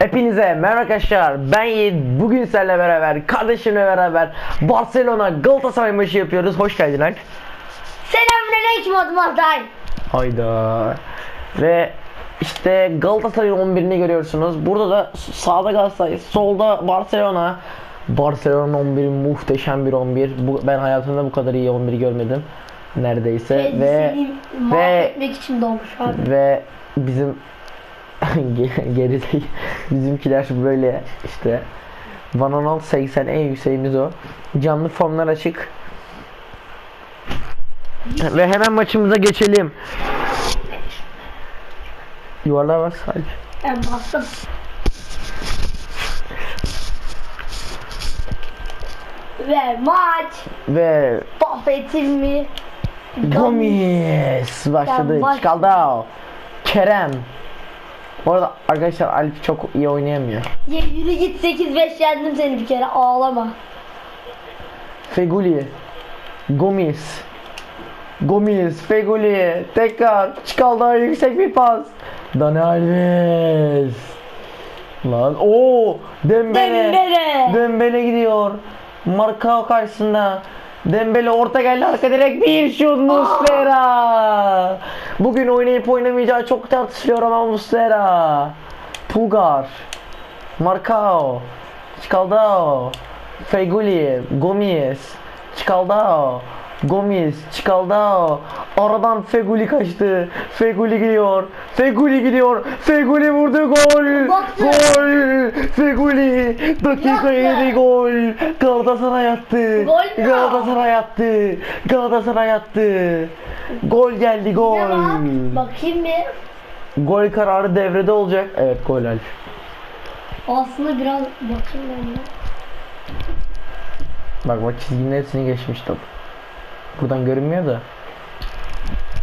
Hepinize merhaba arkadaşlar. Ben Yiğit. Bugün sizlerle beraber, kardeşimle beraber Barcelona Galatasaray maçı yapıyoruz. Hoş geldin Alp. Selamünaleyküm adım Altay. Hayda. Ve işte Galatasaray'ın 11'ini görüyorsunuz. Burada da sağda Galatasaray, solda Barcelona. Barcelona'nın 11'i muhteşem bir 11. Bu, ben hayatımda bu kadar iyi 11 görmedim. Neredeyse ve Kendisini ve mahvetmek için doğmuş abi. ve bizim geride bizimkiler böyle işte Van Aanholt 80 en yükseğimiz o. Canlı formlar açık. Ve hemen maçımıza geçelim. Yuvarlığa bak sadece. Ben bastım. Ve maç Ve Buffett'in Gomis başladı. Baş- Çıkaldao. Kerem. Bu arada arkadaşlar Alp çok iyi oynayamıyor. Ya yürü git 8-5 yendim seni bir kere ağlama. Feguli. Gomis. Gomis. Feguli. Tekrar. Çıkaldı yüksek bir pas. Dani Alves. Lan o Dembele. Dembele. Dembele gidiyor. Markao karşısında. Dembele orta geldi arka direkt bir şut Muslera. Bugün oynayıp oynamayacağı çok tartışılıyor ama Muslera. Pulgar. Marcao. Çikaldao. Feguli. Gomis. Çikaldao. Gomis. Çikaldao. Aradan Feguli kaçtı. Feguli gidiyor. Feguli gidiyor. Feguli vurdu gol. Baktı. Gol. Feguli. Dakika Yaptı. 7 gol. Galatasaray attı. Gol? Galatasaray attı. Galatasaray attı. Gol geldi gol. Ne var? Bakayım bir. Gol kararı devrede olacak. Evet gol Alp. Aslında biraz bakayım ben de. Bak bak çizginin hepsini geçmiş top. Buradan görünmüyor da.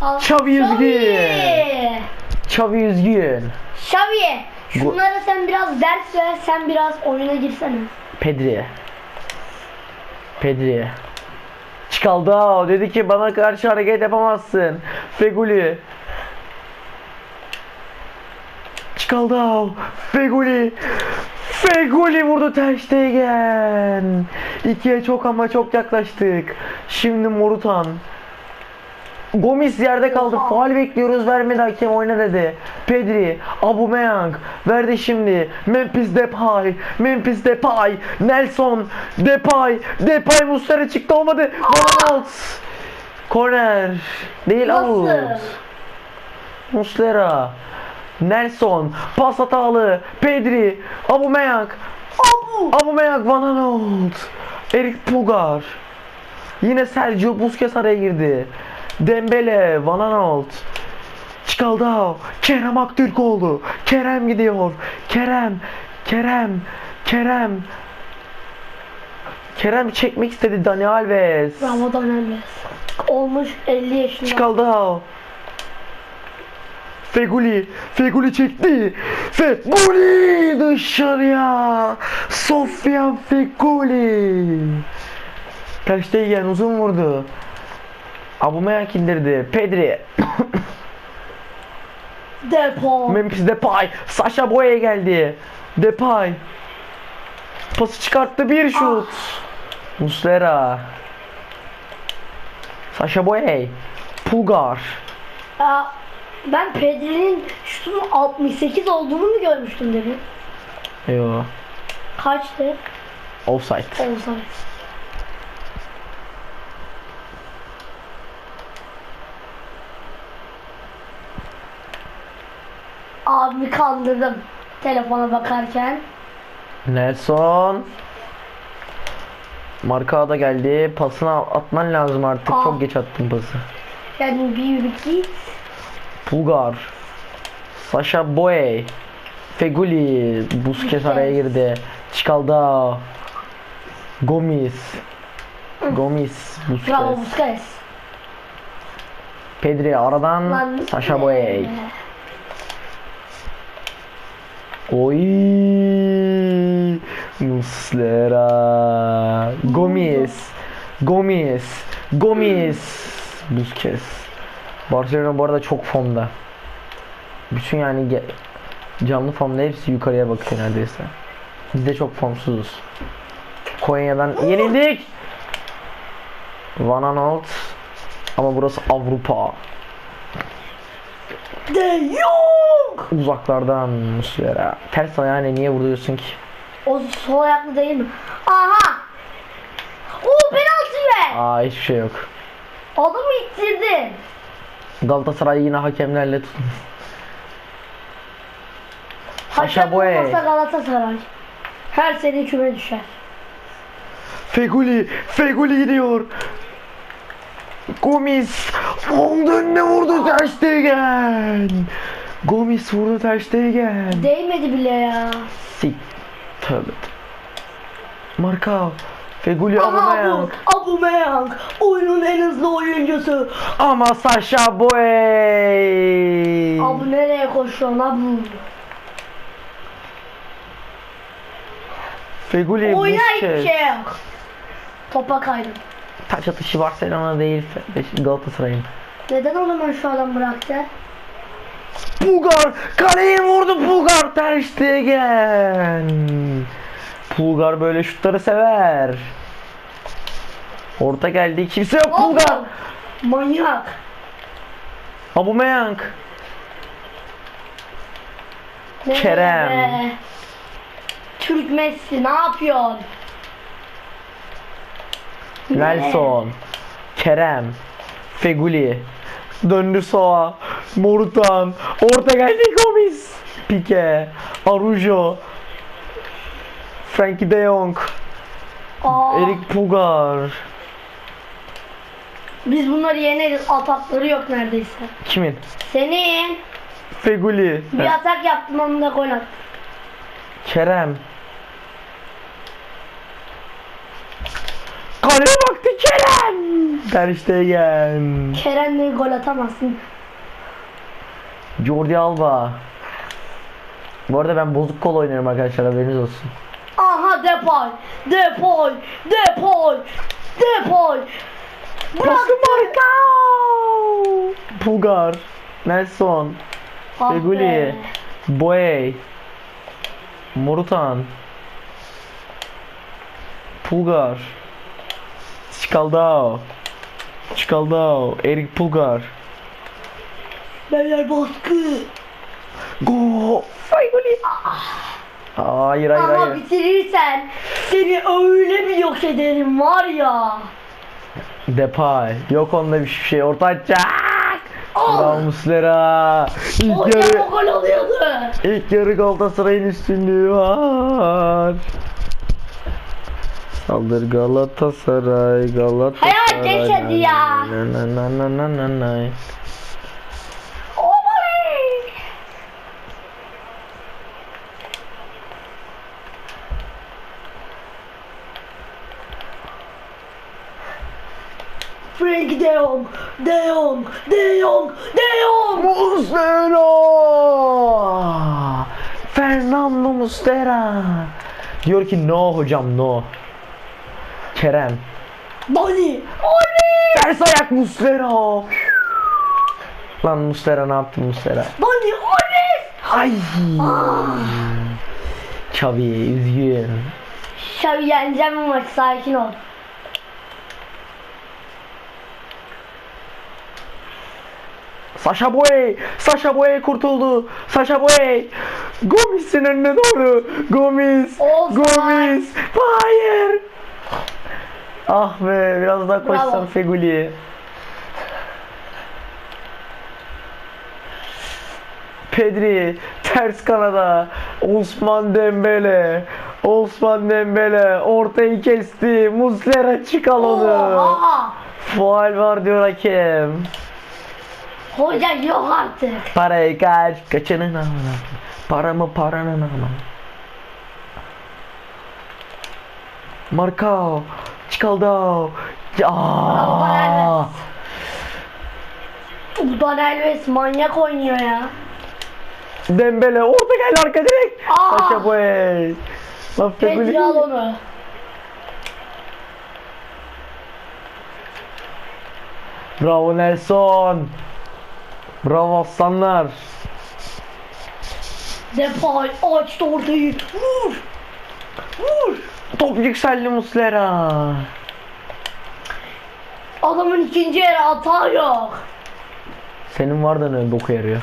Al. Xavi Üzgün. Xavi. Üzgün. Xavi. Şunlara sen biraz ders ver, sen biraz oyuna girsene. Pedri. Pedri. Çıkaldı. Dedi ki bana karşı hareket yapamazsın. Feguli. Çıkaldı. Feguli. Feguli vurdu Ter Stegen. İkiye çok ama çok yaklaştık. Şimdi Morutan. Gomis yerde kaldı. Faal bekliyoruz. Vermedi hakem oyna dedi. Pedri, Aubameyang verdi şimdi. Memphis Depay, Memphis Depay, Nelson, Depay, Depay Muslera çıktı olmadı. Van out. Corner. Değil Nasıl? out. Muslera. Nelson, pas hatalı. Pedri, Aubameyang, Abu. Aubameyang Van Aanholt. Erik Pugar. Yine Sergio Busquets araya girdi. Dembele, Van Aanholt. Çikaldao, Kerem Aktürkoğlu. Kerem gidiyor. Kerem, Kerem, Kerem. Kerem çekmek istedi Dani Alves. Ramazan Alves. Olmuş 50 yaşında. Çikaldao. Feguli, Feguli çekti. Feguli dışarıya. Sofyan Feguli. Ter Stegen uzun vurdu. Aubameyang indirdi. Pedri. Depo. Memphis Depay. Sasha Boye geldi. Depay. Pası çıkarttı bir şut. Muslera. Sasha Boye. Pulgar. Ya, ben Pedri'nin şutunun 68 olduğunu mu görmüştüm demin? Yo. Kaçtı? Offside. Olsaydı. Abimi kandırdım telefona bakarken. Nelson. Marka da geldi. Pasını atman lazım artık. Aa. Çok geç attın pası. Yani bir git. Pulgar. Sasha Boye. Feguli. Busquets araya girdi. Çikalda. Gomis. Gomis. Bravo Busquets. Busquets. Pedri aradan Lan. Sasha Boye. Oy. Muslera. Gomis. Gomis. Gomis. Busquets. Barcelona bu arada çok formda. Bütün yani Canlı formda hepsi yukarıya bakıyor neredeyse. Biz de çok formsuzuz. Konya'dan yenildik. Van Aanholt. Ama burası Avrupa. De Jong. Uzaklardan Muslera. Ters ayağına niye vuruyorsun ki? O sol ayaklı değil mi? Aha. Oo penaltı ver. Aa hiçbir şey yok. Adamı ittirdin. Galatasaray yine hakemlerle tut. Saşa Hakem Boey. olmasa Galatasaray. Her sene küme düşer. Feguli, Feguli gidiyor. Gomis, onun önüne vurdu Ter Stegen. Gomis vurdu Ter Stegen. Değmedi bile ya. Sik, tövbe. Marka, Feguli Aubameyang. Aubameyang. Oyunun en hızlı oyuncusu. Ama Sasha Boey. Abi nereye koşuyorsun abi? Feguli Busquets. şey. Topa kaydım. Taç atışı Barcelona değil Galatasaray'ın. Neden o zaman şu adam bıraktı? Pulgar kaleye vurdu Pulgar Ter Stegen. Pulgar böyle şutları sever. Orta geldi kimse yok Pulgar. Manyak. Aubameyang. Nereye Kerem. be? Türk Messi ne yapıyorsun? Nelson. Kerem. Feguli. Döndü soğa. Morutan. Orta geldi Gomis. Pique. Arujo. Frankie de Jong. Aa, Erik Pulgar. biz bunları yeneriz. Atakları yok neredeyse. Kimin? Senin Feguli. bir atak yaptın onu da gol attın. Kerem. Kaleye baktı Kerem. Ter Stegen. Kerem'le gol atamazsın. Jordi Alba. Bu arada ben bozuk kol oynuyorum arkadaşlar haberiniz olsun. Aha Depay. Depay. Depay. Depay. Bırak. Pası Marcao. Pulgar. Nelson. Ah Feguli. Boey. Morutan. Pulgar. Çikaldao. Çikaldao. Erik Pulgar. Beyler baskı. Go. Feguli. Hayır hayır Ama hayır. bitirirsen seni öyle bir yok ederim var ya. Depay. Yok onda bir şey. Orta açacak. Oh. Muslera. İlk Hocam yarı, o gol oluyordu. ilk yarı Galatasaray'ın üstünlüğü var. Saldır Galatasaray, Galatasaray. Hayal geç hadi ya. Na na na na na na na. Oley. Frank De Jong, De Jong, De Jong, De Jong. Muslera! Fernando Muslera. Diyor ki no hocam no. Kerem. Bani. Oley. Ters ayak Muslera. Lan Muslera ne yaptın Muslera? Bani oley. Ay. Çavi üzgün. Şavi yeneceğim maçı sakin ol. Sasha Boy, Sasha Boy kurtuldu. Sasha Boy. Gomis'in önüne doğru. Gomis. Offside. Gomis. Hayır. Ah be biraz daha koşsam Bravo. Feguli. Pedri ters kanada Osman Dembele Osman Dembele ortayı kesti Muslera çıkal onu. Faal var diyor hakem Hoca yok artık. Parayı kaç kaçının amına Paramı paranın amına Marcao Çikaldo Ya Alves. Udan Elves manyak oynuyor ya. Dembele orta geldi arka direkt Aa! Saşa Boy Pedri al onu. Bravo Nelson Bravo aslanlar Depay açtı ortayı. Vur. Vur. Top yükseldi Muslera. Adamın ikinci yarı hata yok. Senin var da ne boku yarıyor.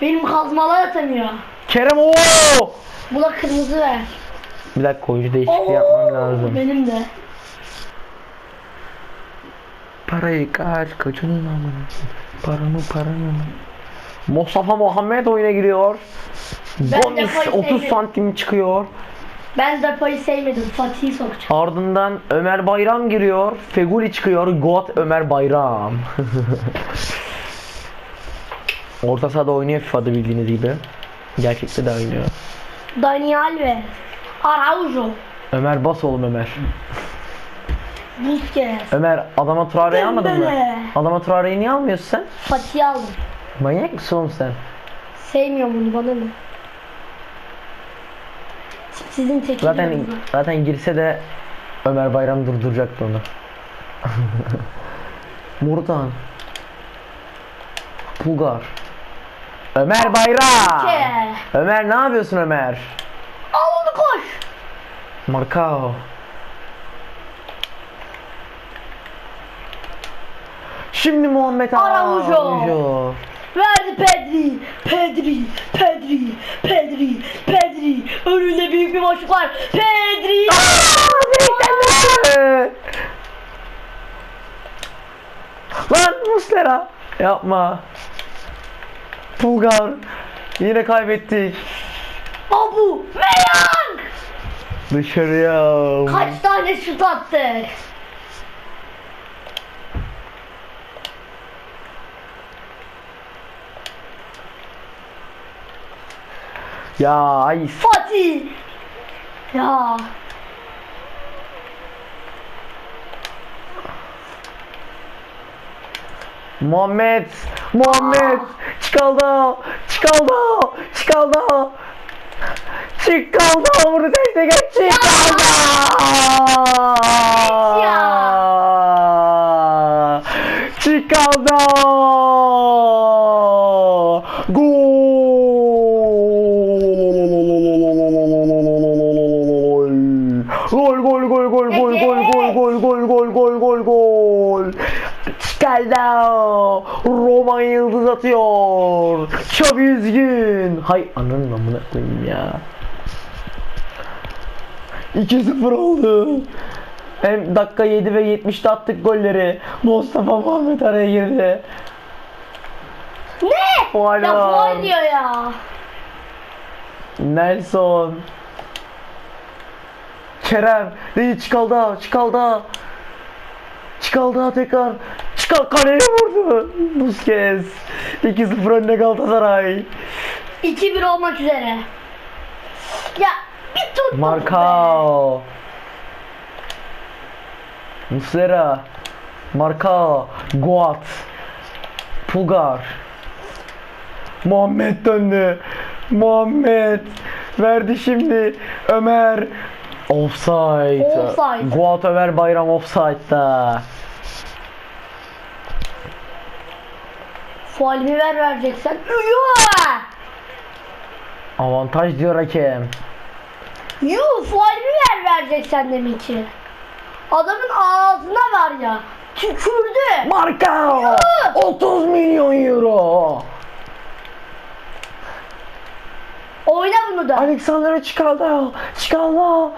Benim kazmalar atamıyor. Kerem o. Buna kırmızı ver. Bir dakika oyuncu değişikliği yapmam lazım. Benim de. Parayı kaç kaçının amına. Paramı paranı. Mustafa Muhammed oyuna giriyor. Ben Gomis Depay'ı 30 sevmiyorum. santim çıkıyor. Ben Depay'ı sevmedim. Fatih'i sokacağım. Ardından Ömer Bayram giriyor. Feguli çıkıyor. Goat Ömer Bayram. Orta sahada oynuyor FIFA'da bildiğiniz gibi. Gerçekte de oynuyor. Daniel ve Araujo. Ömer bas oğlum Ömer. Busquets. Ömer adama Traore'yi almadın mı? Adama Traore'yi niye almıyorsun sen? Fatih'i aldım. Manyak mısın oğlum sen? Sevmiyorum bunu bana ne? Sizin tek Zaten zaten girse de Ömer Bayram durduracaktı onu. Murdan. Pulgar. Ömer Bayram. Ömer ne yapıyorsun Ömer? Al onu koş. Marcao. Şimdi Muhammed Araujo. Araujo. Verdi Pedri. Pedri. Pedri. Pedri. Pedri. Önünde büyük bir boşluk var. Pedri. Lan Muslera. Yapma. Pulgar. Yine kaybettik. Abu. Meyan. Dışarıya. Kaç tane şut attık? Ya ay. Fatih. Ya. Muhammed. Muhammed. Çıkaldı. Çıkaldı. Çıkaldı. Çıkaldı. Vurdu teşte geç. Çıkaldı. Çıkaldı. Gol gol gol gol gol gol gol gol gol gol gol gol gol. Çıkaldı. Roma yıldız atıyor. Çok üzgün. Hay ananın amına koyayım ya. 2-0 oldu. Hem dakika 7 ve 70'te attık golleri. Mustafa Muhammed araya girdi. Ne? Faul Ya faul diyor ya. Nelson. Kerem. Değil çıkaldı. Çıkaldı. Çıkaldı tekrar. Çıkal kaleye vurdu. Busquets. 2-0 önüne Galatasaray. 2-1 olmak üzere. Ya bir tut. Marcao. Muslera. Marcao. Goat. Pugar. Muhammed döndü. Muhammed. Verdi şimdi. Ömer. Offside. Offside. Goat Ömer Bayram offside'da. Faulümü ver vereceksen. Yuh! Avantaj diyor hakem. Yuh faulümü ver vereceksen demek ki. Adamın ağzına var ya. Tükürdü. Marcao. 30 milyon euro. Oyna bunu da. Alexander çıkaldı. Çıkaldı.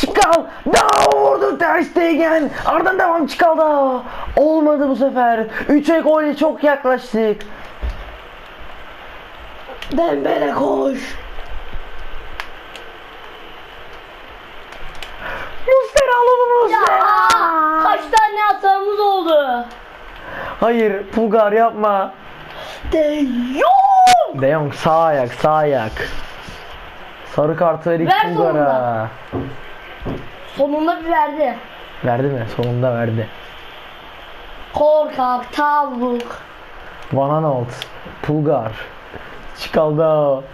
Çıkal. Daha vurdu Ter Stegen. Ardından devam çıkaldı. Olmadı bu sefer. 3'e gol çok yaklaştık. Dembele koş. Muslera alalım Muslera. kaç tane hatamız oldu. Hayır Pulgar yapma. De Jong. De Jong sağ ayak sağ ayak. Sarı kartı Erik Ver Pulgar'a. sonunda. Sonunda bir verdi. Verdi mi? Sonunda verdi. Korkak, tavuk. Van Aanholt, Pulgar, Çıkaldı.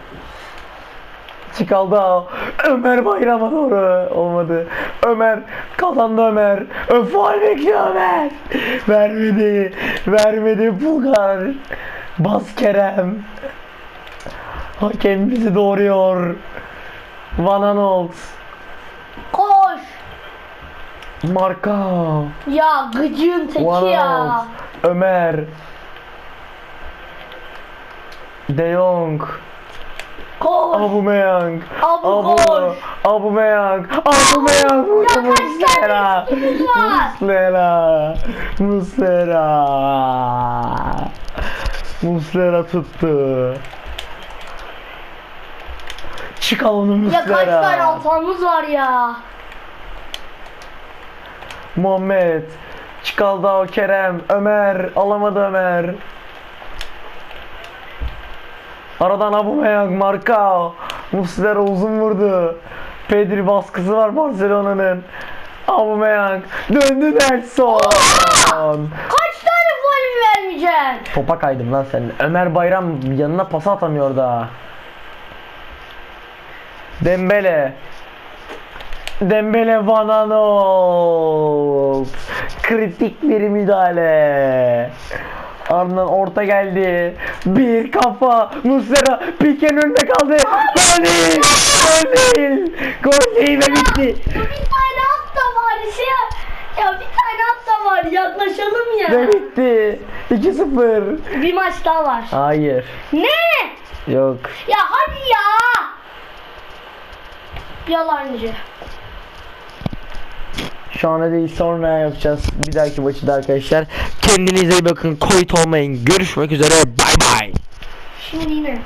Çıkaldı. Ömer Bayram'a doğru olmadı. Ömer kazandı Ömer. Öfaal bekliyor Ömer. Vermedi. Vermedi Pulgar. Bas Kerem. Hakem bizi doğuruyor. Van. Koş. Marka. Ya gıcığın teki ya. Ömer. De Jong. Koş. Aubameyang. Abu Abu koş. Ya kaç Muslera. Muslera. Muslera. Muslera tuttu. Çıkalım Ya kaç tane Muslera. altamız var ya. Muhammed. Çıkaldı Kerem. Ömer. Alamadı Ömer. Aradan Aubameyang marka. Muslera uzun vurdu. Pedri baskısı var Barcelona'nın. Aubameyang döndü Nelson. Kaç tane faul vermeyeceksin? Topa kaydım lan sen. Ömer Bayram yanına pas atamıyor da. Dembele. Dembele Van Aanholt. Kritik bir müdahale. Ardından orta geldi. Bir kafa. Muslera Pique'nin önünde kaldı. Gol değil. Gol değil. Gol değil ve bitti. Ya bir tane at da var ya. Ya bir tane at da var yaklaşalım ya. Ve bitti. 2-0. Bir maç daha var. Hayır. Ne? Yok. Ya hadi ya. Yalancı. Şu anda değil sonra yapacağız. Bir dahaki maçı da arkadaşlar. Kendinize iyi bakın. Koyut olmayın. Görüşmek üzere. Bay bay. Şimdi yine.